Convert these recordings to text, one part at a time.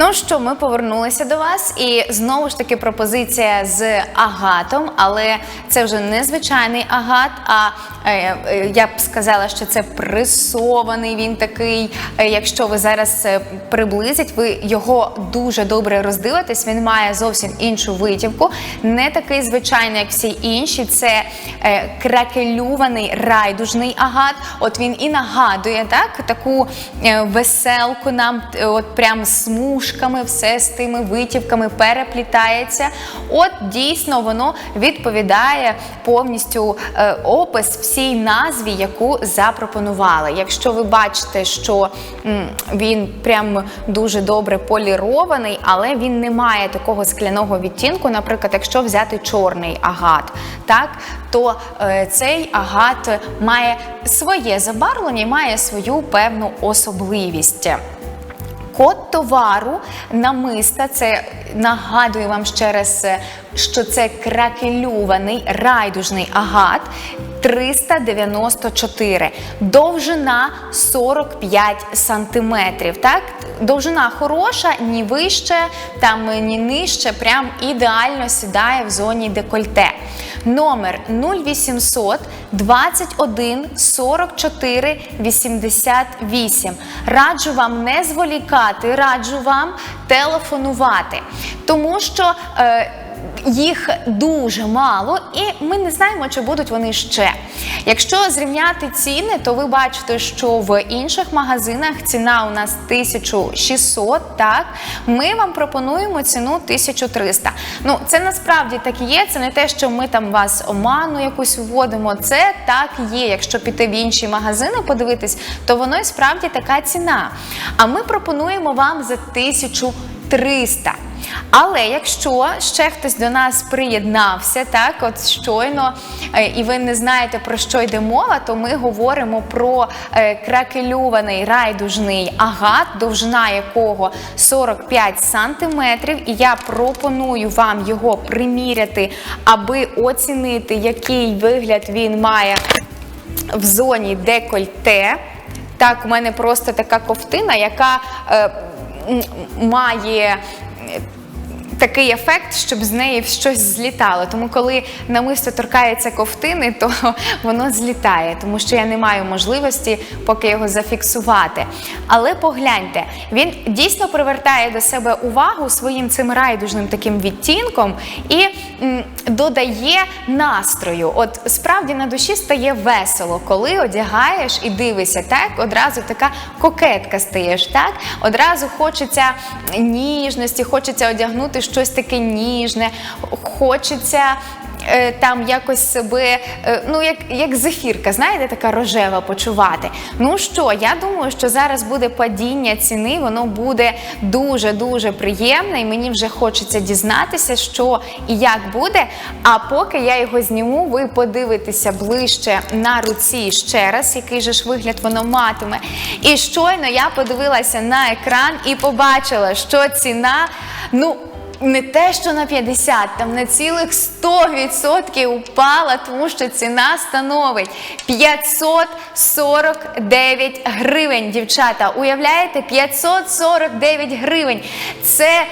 Ну що, ми повернулися до вас, і знову ж таки пропозиція з агатом, але це вже не звичайний агат. А е, е, я б сказала, що це пресований. Він такий. Е, якщо ви зараз приблизить, ви його дуже добре роздивитесь. Він має зовсім іншу витівку, не такий звичайний, як всі інші. Це кракелюваний райдужний агат. От він і нагадує так таку веселку нам, от прям смужками, все з тими витівками переплітається. От дійсно воно відповідає повністю е, опис всій назві, яку запропонували. Якщо ви бачите, що він прям дуже добре полірований, але він не має такого скляного відтінку, наприклад, якщо взяти чорний агат, так то е, цей агат має своє забарвлення і має свою певну особливість. Код товару намиста, це нагадую вам ще раз, е, що це кракелюваний райдужний агат 394. Довжина 45 сантиметрів. Так? Довжина хороша, ні вище, там ні нижче, прям ідеально сідає в зоні декольте. Номер 0800 21 44 88. Раджу вам не зволікати, раджу вам телефонувати, тому що. Е, їх дуже мало, і ми не знаємо, чи будуть вони ще. Якщо зрівняти ціни, то ви бачите, що в інших магазинах ціна у нас 1600, так ми вам пропонуємо ціну 1300. Ну, це насправді так є. Це не те, що ми там вас оману якусь вводимо. Це так є. Якщо піти в інші магазини, подивитись, то воно і справді така ціна. А ми пропонуємо вам за 1300. Але якщо ще хтось до нас приєднався, так от щойно, е, і ви не знаєте про що йде мова, то ми говоримо про е, кракелюваний райдужний агат, довжина якого 45 сантиметрів. І я пропоную вам його приміряти, аби оцінити, який вигляд він має в зоні декольте. Так, у мене просто така ковтина, яка е, має. Такий ефект, щоб з неї щось злітало. Тому коли намисто торкається ковтини, то воно злітає, тому що я не маю можливості поки його зафіксувати. Але погляньте, він дійсно привертає до себе увагу своїм цим райдужним таким відтінком і м, додає настрою. От справді на душі стає весело, коли одягаєш і дивишся, так одразу така кокетка стаєш, так одразу хочеться ніжності, хочеться одягнути щось таке ніжне, хочеться. е, Там якось себе, е, ну як, як зефірка, знаєте, така рожева почувати. Ну що, я думаю, що зараз буде падіння ціни, воно буде дуже дуже приємне, і мені вже хочеться дізнатися, що і як буде. А поки я його зніму, ви подивитеся ближче на руці ще раз, який же ж вигляд воно матиме. І щойно я подивилася на екран і побачила, що ціна, ну. Не те, що на 50, там на цілих 100% упала, тому що ціна становить 549 гривень, дівчата. Уявляєте, 549 гривень. Це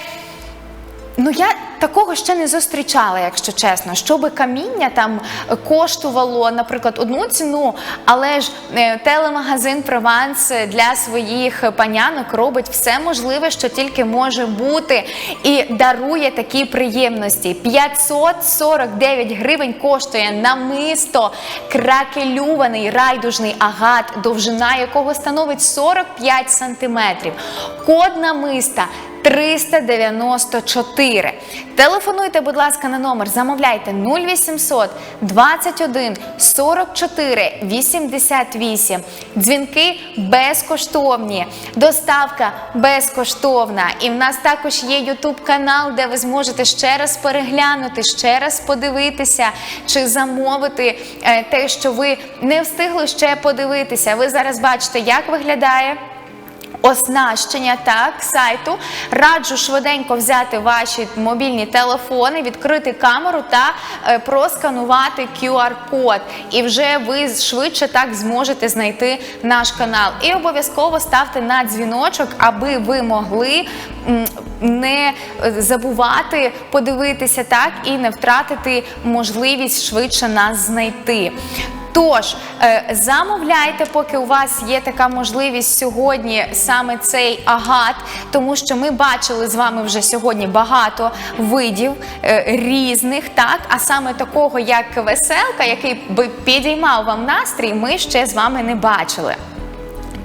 Ну я такого ще не зустрічала, якщо чесно. Щоби каміння там коштувало, наприклад, одну ціну, але ж е, телемагазин Прованс для своїх панянок робить все можливе, що тільки може бути, і дарує такі приємності. 549 гривень коштує намисто кракелюваний райдужний агат, довжина якого становить 45 сантиметрів. Код намиста 394. Телефонуйте, будь ласка, на номер, замовляйте 0800 21 44 88. Дзвінки безкоштовні, доставка безкоштовна. І в нас також є YouTube канал, де ви зможете ще раз переглянути, ще раз подивитися чи замовити е, те, що ви не встигли ще подивитися. Ви зараз бачите, як виглядає Оснащення так сайту раджу швиденько взяти ваші мобільні телефони, відкрити камеру та е, просканувати QR-код. І вже ви швидше так зможете знайти наш канал. І обов'язково ставте на дзвіночок, аби ви могли не е, забувати подивитися так і не втратити можливість швидше нас знайти. Тож е, замовляйте, поки у вас є така можливість сьогодні саме цей агат, тому що ми бачили з вами вже сьогодні багато видів е, різних, так а саме такого, як веселка, який би підіймав вам настрій, ми ще з вами не бачили.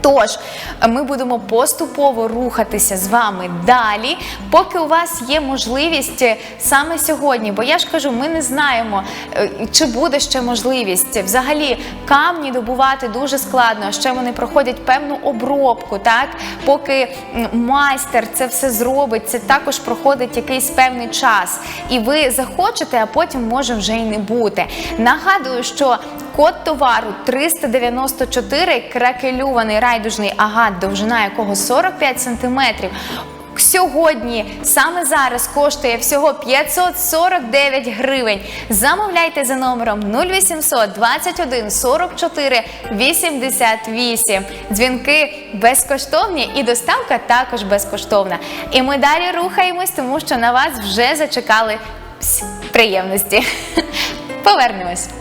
Тож ми будемо поступово рухатися з вами далі, поки у вас є можливість е, саме сьогодні. Бо я ж кажу, ми не знаємо, е, чи буде ще можливість. Взагалі камні добувати дуже складно. Ще вони проходять певну обробку, так поки майстер це все зробить, це також проходить якийсь певний час. І ви захочете, а потім може вже й не бути. Нагадую, що Код товару 394, кракелюваний райдужний агат, довжина якого 45 см. Сьогодні, саме зараз, коштує всього 549 гривень. Замовляйте за номером 0800 21 44 88. Дзвінки безкоштовні і доставка також безкоштовна. І ми далі рухаємось, тому що на вас вже зачекали приємності. Повернемось.